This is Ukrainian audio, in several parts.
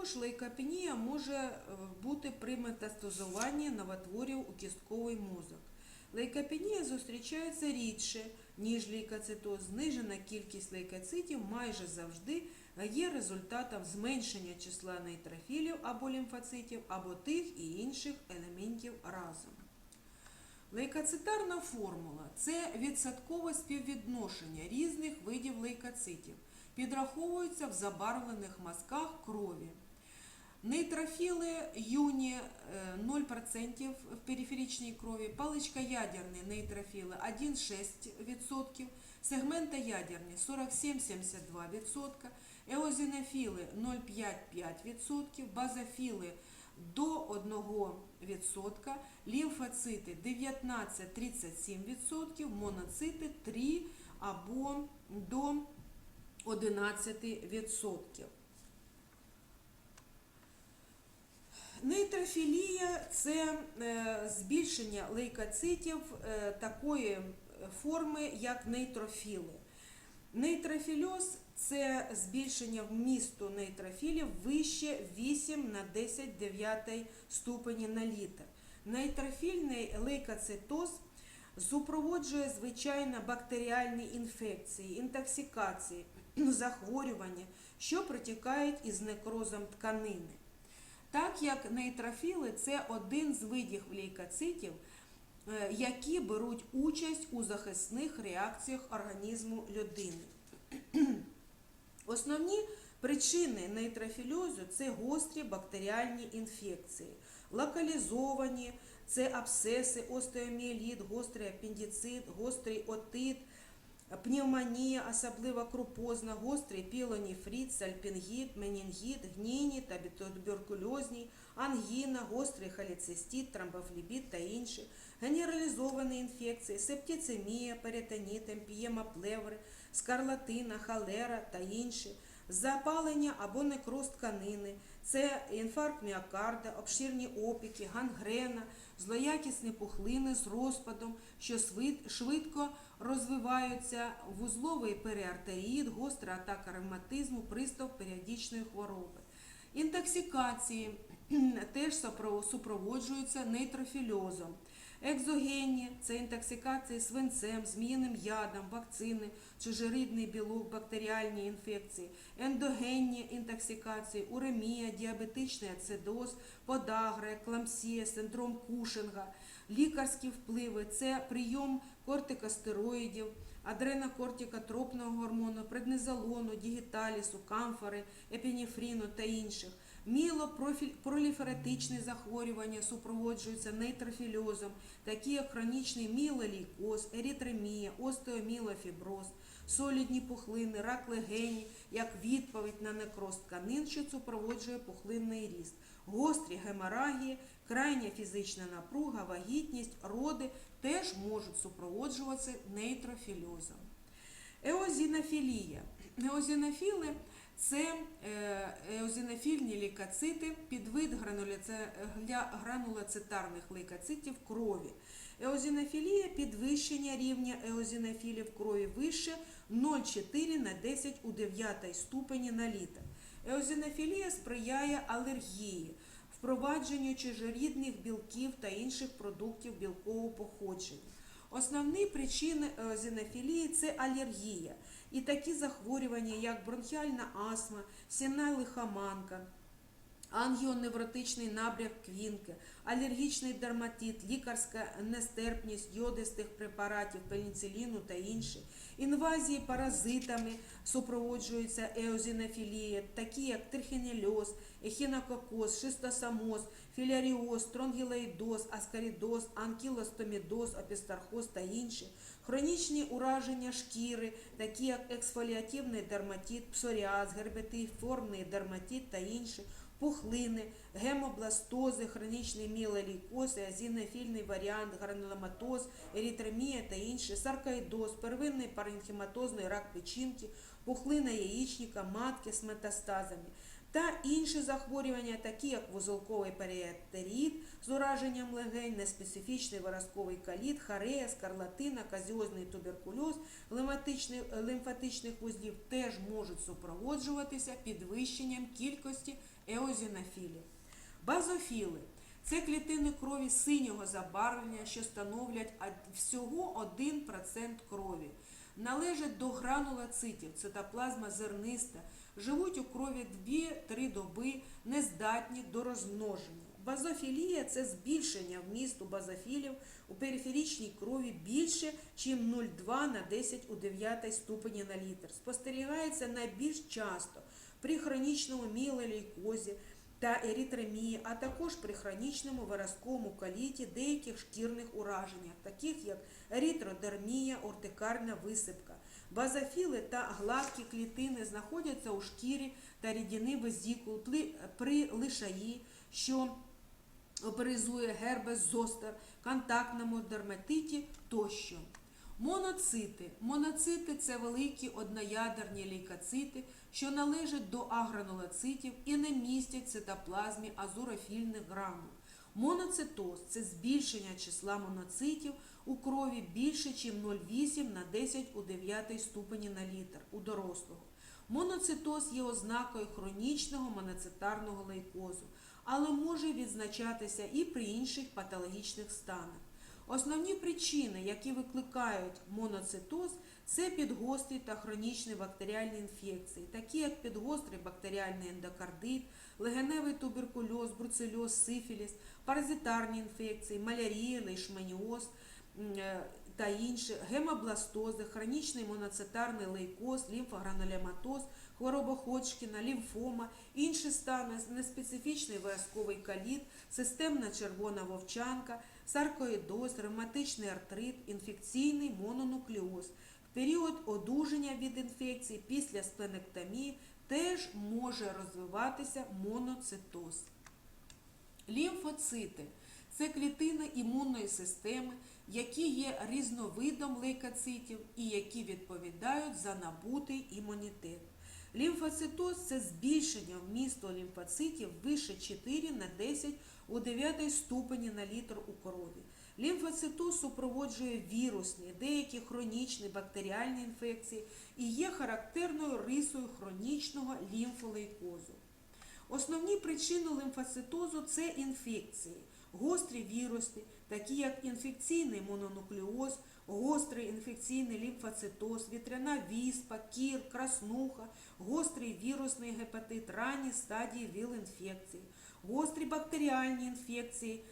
Також лейкопенія може е, бути при метастазуванні новотворів у кістковий мозок. Лейкопенія зустрічається рідше, ніж лейкоцитоз. Знижена кількість лейкоцитів майже завжди є результатом зменшення числа нейтрофілів або лімфоцитів, або тих і інших елементів разом. Лейкоцитарна формула це відсоткове співвідношення різних видів лейкоцитів. Підраховується в забарвлених мазках крові. Нейтрофіли юні е, 0% в периферичній крові, паличкоядерні нейтрофіли 1,6%, сегментоядерні 47-72%, еозінофіли 0,5-5%, базофіли до 1%, лімфоцити 19-37%, моноцити 3 або до 11%. Нейтрофілія це е, збільшення лейкоцитів е, такої форми, як нейтрофіли. Нейтрофільоз це збільшення вмісту нейтрофілів вище 8 на 10 9 ступені на літр. Нейтрофільний лейкоцитоз супроводжує звичайно бактеріальні інфекції, інтоксикації, захворювання, що протікають із некрозом тканини. Так як нейтрофіли це один з видів лейкоцитів, е, які беруть участь у захисних реакціях організму людини. Основні причини нейтрофільозу це гострі бактеріальні інфекції, локалізовані це абсцеси, остеоміеліт, гострий апендицит, гострий отит, пневмонія, особливо крупозна, гострий пілоніфрит, сальпінгіт, менінгіт, гнійні та туберкульозні, ангіна, гострий холецистит, тромбофлебіт та інші, генералізовані інфекції, септицемія, перитонит, емпієма плеври, скарлатина, холера та інші, запалення або некроз тканини, це інфаркт міокарда, обширні опіки, гангрена, злоякісні пухлини з розпадом, що швидко розвиваються, вузловий періартеріт, гостра атака ревматизму, приступ періодичної хвороби. Інтоксикації теж супроводжуються нейтрофільозом. Екзогенні це інтоксикації свинцем, зміїним ядом, вакцини, чужорідний білок, бактеріальні інфекції, ендогенні інтоксикації, уремія, діабетичний ацидоз, подагра, еклампсія, синдром Кушинга, лікарські впливи це прийом кортикостероїдів, адренокортикотропного гормону, преднизолону, дігіталісу, камфори, епінефріну та інших. Мілопроліферетичні захворювання супроводжуються нейтрофільозом, такі як хронічний мілолейкоз, еритремія, остеомілофіброз, солідні пухлини, рак легені, як відповідь на некроз тканин, що супроводжує пухлинний ріст, гострі геморагії, крайня фізична напруга, вагітність, роди теж можуть супроводжуватися нейтрофільозом. Еозінофілія. Еозінофіли це е, еозінофільні лейкоцити, підвид гранулоцитарних лейкоцитів крові. Еозінофілія підвищення рівня еозінофілів крові вище 0,4 на 10 у 9 ступені на літр. Еозінофілія сприяє алергії, впровадженню чужорідних білків та інших продуктів білкового походження. Основні причини еозінофілії це алергія. І такі захворювання, як бронхіальна астма, сінна лихоманка, ангіоневротичний набряк квінки, алергічний дерматит, лікарська нестерпність йодистих препаратів, пеніциліну та інші, інвазії паразитами супроводжується еозінофілія, такі як трихінельоз, ехінококоз, шистосамоз, філяріоз, тронгілеїдоз, аскарідоз, анкілостомідоз, опістархоз та інші, хронічні ураження шкіри, такі як ексфоліативний дерматит, псоріаз, герпетиформний дерматит та інші, пухлини, гемобластози, хронічний мілолейкоз, еозінофільний варіант, грануломатоз, еритремія та інші, саркоїдоз, первинний паренхематозний рак печінки, пухлина яєчника, матки з метастазами. Та інші захворювання, такі як вузолковий періартеріт з ураженням легень, неспецифічний виразковий каліт, харея, скарлатина, казіозний туберкульоз, лимфатичних, вузлів теж можуть супроводжуватися підвищенням кількості еозінофілів. Базофіли це клітини крові синього забарвлення, що становлять всього 1% крові. Належать до гранулоцитів, цитоплазма зерниста, живуть у крові 2-3 доби, нездатні до розмноження. Базофілія це збільшення вмісту базофілів у периферичній крові більше, ніж 0,2 на 10 у 9 ступені на літр. Спостерігається найбільш часто при хронічному міелейкозі та еритремії, а також при хронічному виразковому каліті деяких шкірних ураженнях, таких як ерітродермія, ортикарна висипка. Базофіли та гладкі клітини знаходяться у шкірі та рідини везікул при лишаї, що оперизує гербес зостер, контактному дерматиті тощо. Моноцити. Моноцити це великі одноядерні лейкоцити, що належать до агранулоцитів і не містять в цитоплазмі азурофільних гранул. Моноцитоз це збільшення числа моноцитів у крові більше, ніж 0,8 на 10 у 9 ступені на літр у дорослого. Моноцитоз є ознакою хронічного моноцитарного лейкозу, але може відзначатися і при інших патологічних станах. Основні причини, які викликають моноцитоз, це підгострі та хронічні бактеріальні інфекції, такі як підгострий бактеріальний ендокардит, легеневий туберкульоз, бруцельоз, сифіліс, паразитарні інфекції, малярія, лейшманіоз е, та інші, гемобластози, хронічний моноцитарний лейкоз, лімфогранулематоз, хвороба Ходжкіна, лімфома, інші стани, неспецифічний виразковий каліт, системна червона вовчанка, саркоїдоз, ревматичний артрит, інфекційний мононуклеоз. В період одужання від інфекції після спленектомії теж може розвиватися моноцитоз. Лімфоцити це клітини імунної системи, які є різновидом лейкоцитів і які відповідають за набутий імунітет. Лімфоцитоз це збільшення вмісту лімфоцитів вище 4 на 10 у 9 ступені на літр у крові. Лімфоцитоз супроводжує вірусні, деякі хронічні бактеріальні інфекції і є характерною рисою хронічного лімфолейкозу. Основні причини лимфоцитозу це інфекції, гострі вірусні, такі як інфекційний мононуклеоз, гострий інфекційний лімфоцитоз, вітряна віспа, кір, краснуха, гострий вірусний гепатит, ранні стадії ВІЛ-інфекції, гострі бактеріальні інфекції,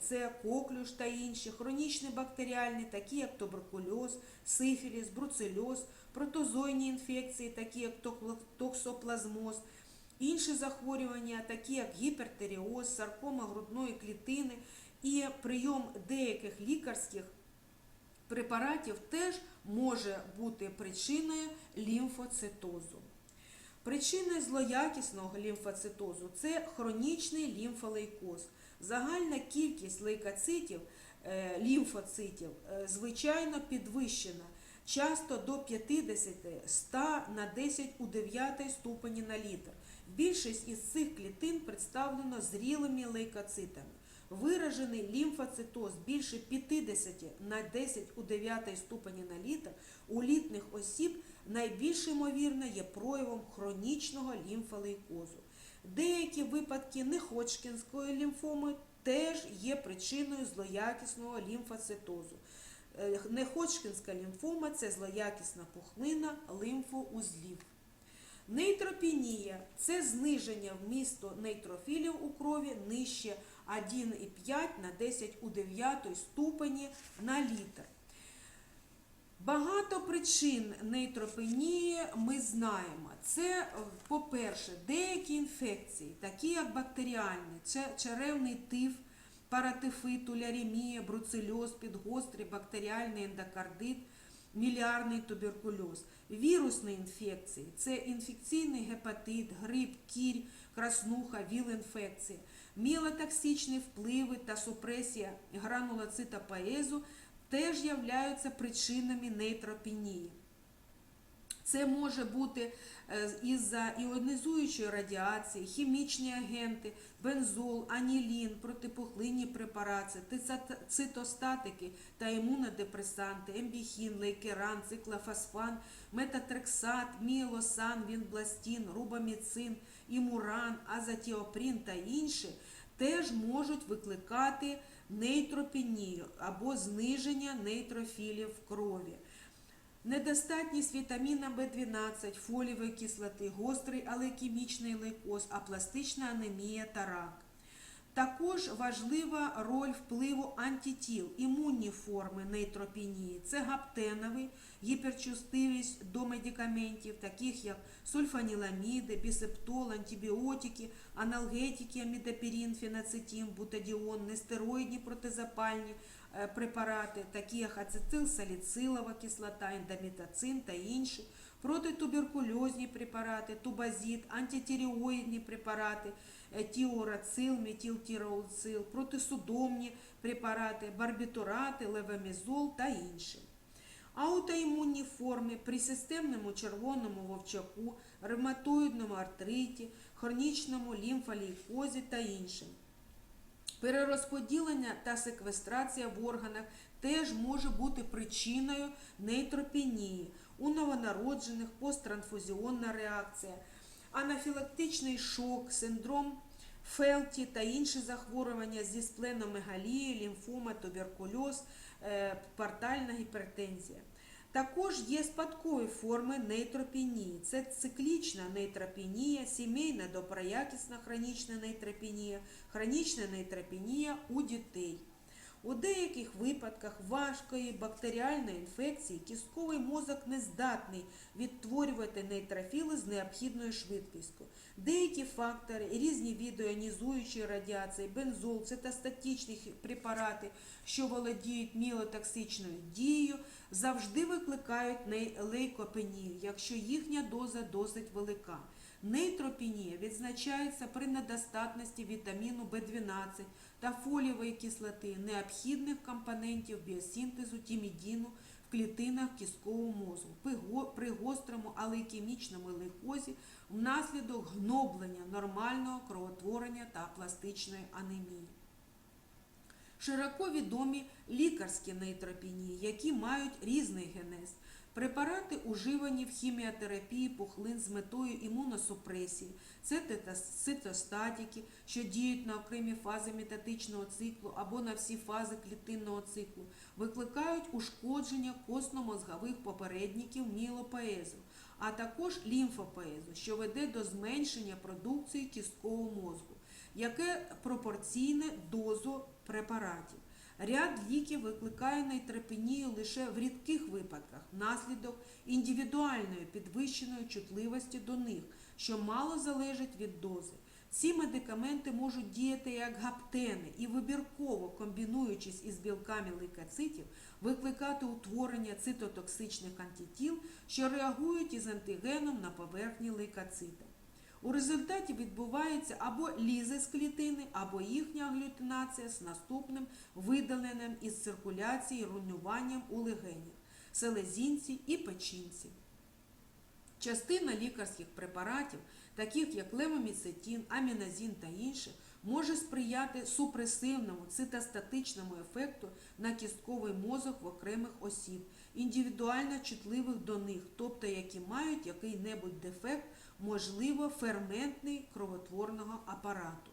це коклюш та інші, хронічні бактеріальні, такі як туберкульоз, сифіліс, бруцельоз, протозойні інфекції, такі як токсоплазмоз, Інші захворювання, такі як гіпертеріоз, саркома грудної клітини і прийом деяких лікарських препаратів теж може бути причиною лімфоцитозу. Причини злоякісного лімфоцитозу це хронічний лімфолейкоз. Загальна кількість лейкоцитів, е, лімфоцитів, е, звичайно підвищена, часто до 50-100 на 10 у 9 ступені на літр. Більшість із цих клітин представлено зрілими лейкоцитами. Виражений лімфоцитоз більше 50 на 10 у 9 ступені на літр у літніх осіб найбільш ймовірно є проявом хронічного лімфолейкозу. Деякі випадки неходжкінської лімфоми теж є причиною злоякісного лімфоцитозу. Е, Неходжкінська лімфома це злоякісна пухлина лимфоузлів. Нейтропенія це зниження вмісту нейтрофілів у крові нижче 1,5 на 10 у 9 ступені на літр. Багато причин нейтропенії ми знаємо. Це, е, по-перше, деякі інфекції, такі як бактеріальні, черевний тиф, паратифит, туляремія, бруцельоз, підгострий бактеріальний ендокардит, міліарний туберкульоз. Вірусні інфекції це інфекційний гепатит, грип, кірь, краснуха, віл-інфекція, мілотоксичні впливи та супресія гранулоцита паезу теж являються причинами нейтропенії. Це може бути е, із-за іонізуючої радіації, хімічні агенти, бензол, анілін, протипухлинні препарати, цитостатики та імунодепресанти, ембіхін, лейкеран, циклофосфан, метатрексат, міелосан, вінбластін, рубаміцин, імуран, азатіоприн та інші теж можуть викликати нейтропенію або зниження нейтрофілів в крові. Недостатність вітаміна В12, фолієвої кислоти, гострий алейкемічний лейкоз, апластична анемія та рак. Також важлива роль впливу антитіл, імунні форми нейтропенії. Це гаптеновий, гіперчустивість до медикаментів, таких як сульфаніламіди, бісептол, антибіотики, аналгетики, амідопірін, феноцетин, бутадіон, нестероїдні протизапальні е, препарати, такі як ацетилсаліцилова кислота, ендомітацин та інші, протитуберкульозні препарати, тубазід, антитиреоїдні препарати, тіорацил, метилтіроуцил, протисудомні препарати, барбітурати, левомізол та інші. Аутоімунні форми при системному червоному вовчаку, ревматоїдному артриті, хронічному лімфолейкозі та іншим. Перерозподілення та секвестрація в органах теж може бути причиною нейтропенії у новонароджених, посттранфузіонна реакція, анафілактичний шок, синдром Фелті та інші захворювання зі спленомегалією, лімфома, туберкульоз, е, портальна гіпертензія. Також є спадкові форми нейтропенії. Це циклічна нейтропенія, сімейна доброякісна хронічна нейтропенія, хронічна нейтропенія у дітей. У деяких випадках важкої бактеріальної інфекції кістковий мозок не здатний відтворювати нейтрофіли з необхідною швидкістю. Деякі фактори, різні види радіації, бензол, цитостатичні препарати, що володіють міотоксичною дією, завжди викликають лейкопенію, якщо їхня доза досить велика. Нейтропенія відзначається при недостатності вітаміну В12 та фолієвої кислоти, необхідних компонентів біосинтезу тімідіну в клітинах кісткового мозку при го- при гострому алейкемічному лейкозі внаслідок гноблення нормального кровотворення та пластичної анемії. Широко відомі лікарські нейтропенії, які мають різний генез. Препарати, уживані в хіміотерапії пухлин з метою імуносупресії, це цитостатики, що діють на окремі фази метатичного циклу або на всі фази клітинного циклу, викликають ушкодження косно-мозгових попередників мілопоезу, а також лімфопоезу, що веде до зменшення продукції кісткового мозку, яке пропорційне дозу препаратів. Ряд ліків викликає нейтропенію лише в рідких випадках внаслідок індивідуальної підвищеної чутливості до них, що мало залежить від дози. Ці медикаменти можуть діяти як гаптени і вибірково, комбінуючись із білками лейкоцитів, викликати утворення цитотоксичних антитіл, що реагують із антигеном на поверхні лейкоцита. У результаті відбувається або лізис клітини, або їхня аглютинація з наступним видаленням із циркуляції руйнуванням у легенях, селезінці і печінці. Частина лікарських препаратів, таких як левоміцетин, аміназін та інші, може сприяти супресивному цитостатичному ефекту на кістковий мозок в окремих осіб, індивідуально чутливих до них, тобто які мають який-небудь дефект, можливо, ферментний кровотворного апарату.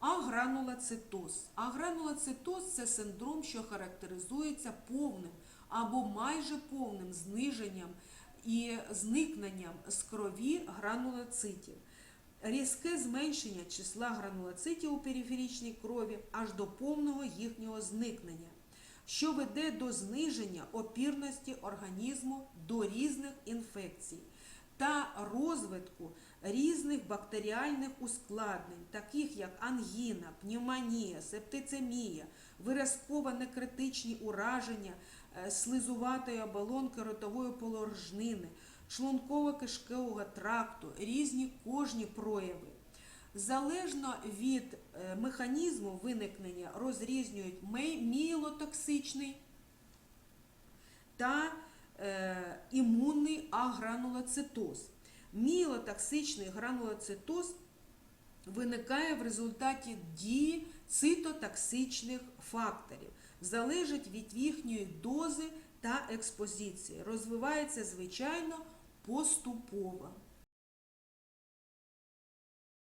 Агранулоцитоз. Агранулоцитоз – це синдром, що характеризується повним або майже повним зниженням і зникненням з крові гранулоцитів. Різке зменшення числа гранулоцитів у периферичній крові аж до повного їхнього зникнення, що веде до зниження опірності організму до різних інфекцій та розвитку різних бактеріальних ускладнень, таких як ангіна, пневмонія, септицемія, виразково некритичні ураження е, слизуватої оболонки ротової порожнини, шлунково-кишкового тракту, різні кожні прояви. Залежно від е, механізму виникнення розрізнюють мієлотоксичний та е, імунний агранулоцитоз. Мілотоксичний гранулоцитоз виникає в результаті дії цитотоксичних факторів, залежить від їхньої дози та експозиції. Розвивається, звичайно, поступово.